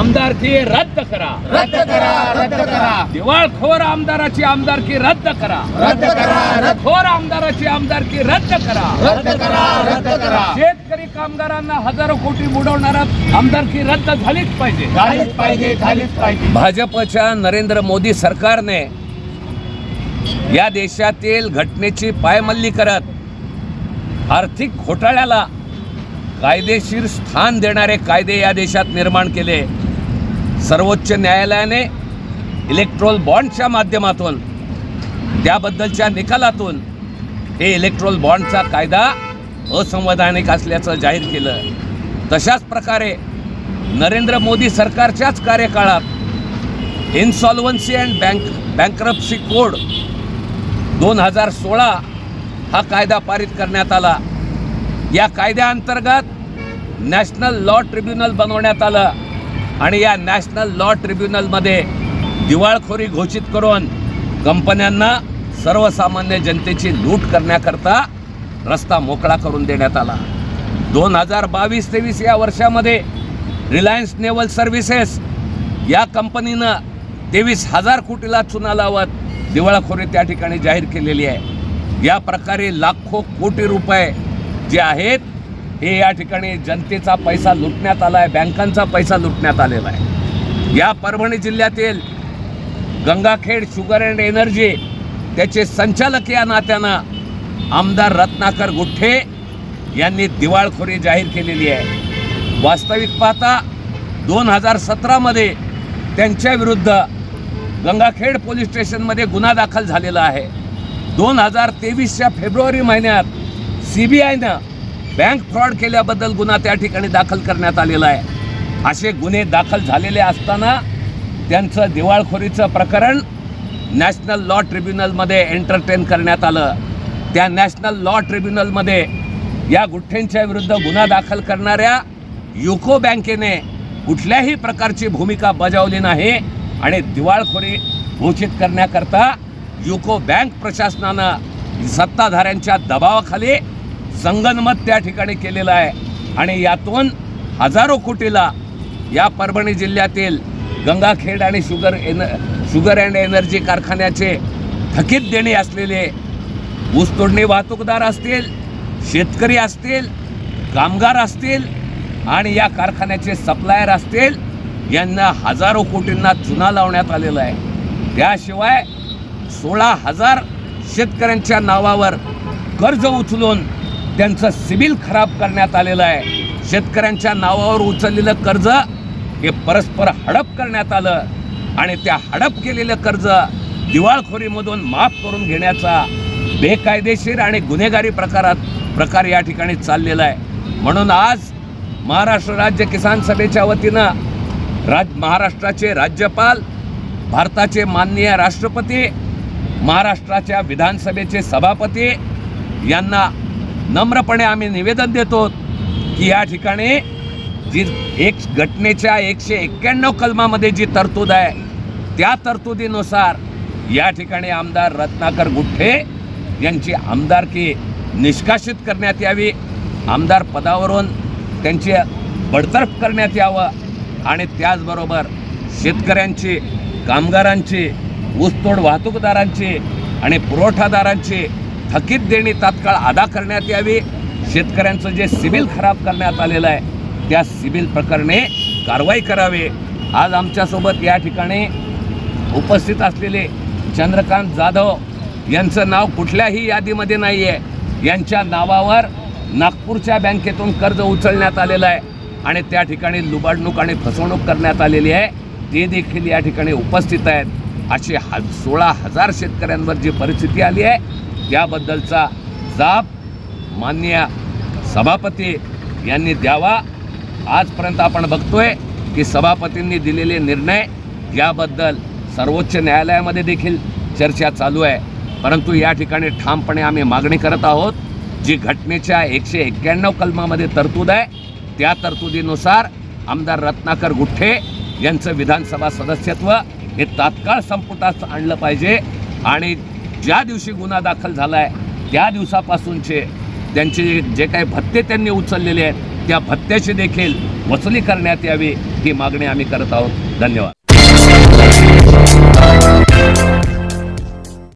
आमदारकी रद्द करा. रद्द करा रद्द करा. दिवाळखोर आमदाराची आमदारकी रद्द करा. रद्द करा रद्द खोर आमदाराची आमदारकी रद्द करा. रद्द करा रद्द करा. शेतकरी कामगारांना हजारो कोटी बुडवणारा आमदारकी रद्द झालीच पाहिजे. झालीच पाहिजे झालीच पाहिजे. भाजपच्या नरेंद्र मोदी सरकारने या देशातील घटनेची पायमल्ली करत आर्थिक घोटाळ्याला कायदेशीर स्थान देणारे कायदे या देशात निर्माण केले. सर्वोच्च न्यायालयाने इलेक्ट्रोल बॉन्डच्या माध्यमातून त्याबद्दलच्या निकालातून हे इलेक्ट्रोल बॉन्डचा कायदा असंवैधानिक असल्याचं जाहीर केलं. तशाच प्रकारे नरेंद्र मोदी सरकारच्याच कार्यकाळात insolvency and bank bankruptcy code दोन हजार सोळा हा कायदा पारित करण्यात आला. या कायद्याअंतर्गत नॅशनल लॉ ट्रिब्युनल बनवण्यात आलं. आणि या नॅशनल लॉ ट्रिब्युनलमध्ये दिवाळखोरी घोषित करून कंपन्यांना सर्वसामान्य जनतेची लूट करण्याकरता रस्ता मोकळा करून देण्यात आला. दोन हजार बावीस तेवीस या वर्षामध्ये रिलायन्स नेव्हल सर्व्हिसेस या कंपनीनं तेवीस हजार कोटीला चुना लावत दिवाळखोरी त्या ठिकाणी जाहीर केलेली आहे. या प्रकारे लाखो कोटी रुपये जे आहेत हे या ठिकाणी जनतेचा पैसा लुटण्यात आला आहे बँकांचा पैसा लुटण्यात आलेला आहे. या परभणी जिल्ह्यातील गंगाखेड शुगर अँड एनर्जी त्याचे संचालक या नात्यानं आमदार रत्नाकर गुठ्ठे यांनी दिवाळखोरी जाहीर केलेली आहे. वास्तविक पाहता दोन हजार सतरामध्ये त्यांच्याविरुद्ध गंगाखेड पोलीस स्टेशनमध्ये गुन्हा दाखल झालेला आहे. दोन हजार तेवीसच्या फेब्रुवारी महिन्यात सी बी आयनं बँक फ्रॉड केल्याबद्दल गुन्हा त्या ठिकाणी दाखल करण्यात आलेला आहे. असे गुन्हे दाखल झालेले असताना त्यांचं दिवाळखोरीचं प्रकरण नॅशनल लॉ ट्रिब्युनलमध्ये एंटरटेन करण्यात आलं. त्या नॅशनल लॉ ट्रिब्युनलमध्ये या गुठ्ठ्यांच्या विरुद्ध गुन्हा दाखल करणाऱ्या युको बँकेने कुठल्याही प्रकारची भूमिका बजावली नाही आणि दिवाळखोरी घोषित करण्याकरता युको बँक प्रशासनानं सत्ताधाऱ्यांच्या दबावाखाली संगनमत त्या ठिकाणी केलेलं आहे. आणि यातून हजारो कोटीला या परभणी जिल्ह्यातील गंगाखेड आणि sugar and sugar and energy कारखान्याचे थकीत देणे असलेले ऊसतोडणी वाहतूकदार असतील शेतकरी असतील कामगार असतील आणि या कारखान्याचे सप्लायर असतील यांना हजारो कोटींना चुना लावण्यात आलेला आहे. त्याशिवाय सोळा हजार शेतकऱ्यांच्या नावावर कर्ज उचलून त्यांचं सिबिल खराब करण्यात आलेलं आहे. शेतकऱ्यांच्या नावावर उचललेलं कर्ज हे परस्पर हडप करण्यात आलं. आणि त्या हडप केलेलं कर्ज दिवाळखोरीमधून माफ करून घेण्याचा बेकायदेशीर आणि गुन्हेगारी प्रकारात प्रकार या ठिकाणी चाललेला आहे. म्हणून आज महाराष्ट्र राज्य किसान सभेच्या वतीनं राज महाराष्ट्राचे राज्यपाल भारताचे माननीय राष्ट्रपती महाराष्ट्राच्या विधानसभेचे सभापती यांना नम्रपणे आम्ही निवेदन देतो की या ठिकाणी जी एक घटनेच्या एकशे एक्क्याण्णव कलमामध्ये जी तरतूद आहे त्या तरतुदीनुसार या ठिकाणी आमदार रत्नाकर गुठ्ठे यांची आमदारकी निष्कासित करण्यात यावी. आमदार पदावरून त्यांची बडतर्फ करण्यात यावं आणि त्याचबरोबर शेतकऱ्यांची कामगारांची ऊसतोड वाहतूकदारांची आणि पुरवठादारांची थकीत देणी तात्काळ अदा करण्यात यावी. शेतकऱ्यांचं जे सिबिल खराब करण्यात आलेलं आहे त्या सिबिल प्रकरणे कारवाई करावी. आज आमच्यासोबत या ठिकाणी उपस्थित असलेले चंद्रकांत जाधव यांचं नाव कुठल्याही यादीमध्ये नाही आहे यांच्या नावावर नागपूरच्या बँकेतून कर्ज उचलण्यात आलेलं आहे आणि त्या ठिकाणी लुबाडणूक आणि फसवणूक करण्यात आलेली आहे. ते देखील या ठिकाणी उपस्थित आहेत. असे ह सोळा हजार शेतकऱ्यांवर जी परिस्थिती आली आहे त्याबद्दलचा जाब मान्य सभापती यांनी द्यावा. आजपर्यंत आपण बघतोय की सभापतींनी दिलेले निर्णय याबद्दल सर्वोच्च न्यायालयामध्ये देखील चर्चा चालू आहे. परंतु या ठिकाणी ठामपणे आम्ही मागणी करत आहोत जी घटनेच्या एकशे एक्क्याण्णव कलमामध्ये तरतूद आहे. त्या तरतुदीनुसार आमदार रत्नाकर गुठ्ठे यांचं विधानसभा सदस्यत्व हे तात्काळ संपुटात आणलं पाहिजे आणि ज्या दिवशी गुन्हा दाखल झाला आहे त्या दिवसापासूनचे त्यांचे जे काही भत्ते त्यांनी उचललेले आहेत त्या भत्त्याची देखील वसुली करण्यात यावी ही मागणी आम्ही करत आहोत. धन्यवाद.